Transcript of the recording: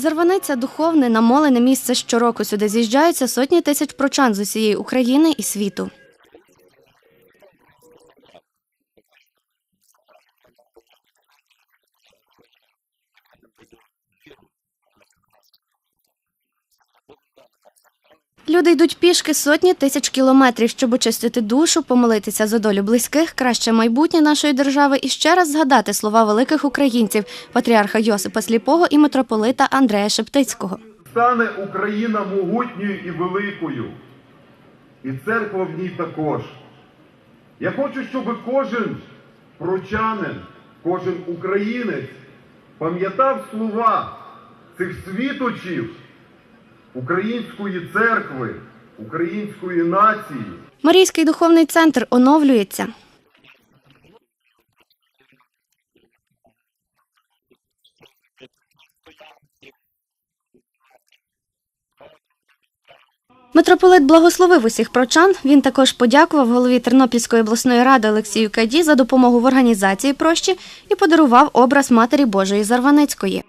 Зарваниця духовне, намолене місце щороку. Сюди з'їжджаються сотні тисяч прочан з усієї України і світу. Люди йдуть пішки сотні тисяч кілометрів, щоб очистити душу, помолитися за долю близьких, краще майбутнє нашої держави і ще раз згадати слова великих українців патріарха Йосипа Сліпого і митрополита Андрея Шептицького. Стане Україна могутньою і великою, і церква в ній також. Я хочу, щоб кожен прочанин, кожен українець пам'ятав слова цих світочів української церкви, української нації. Марійський духовний центр оновлюється. Митрополит благословив усіх прочан. Він також подякував голові Тернопільської обласної ради Олексію Каді за допомогу в організації прощі і подарував образ Матері Божої Зарваницької.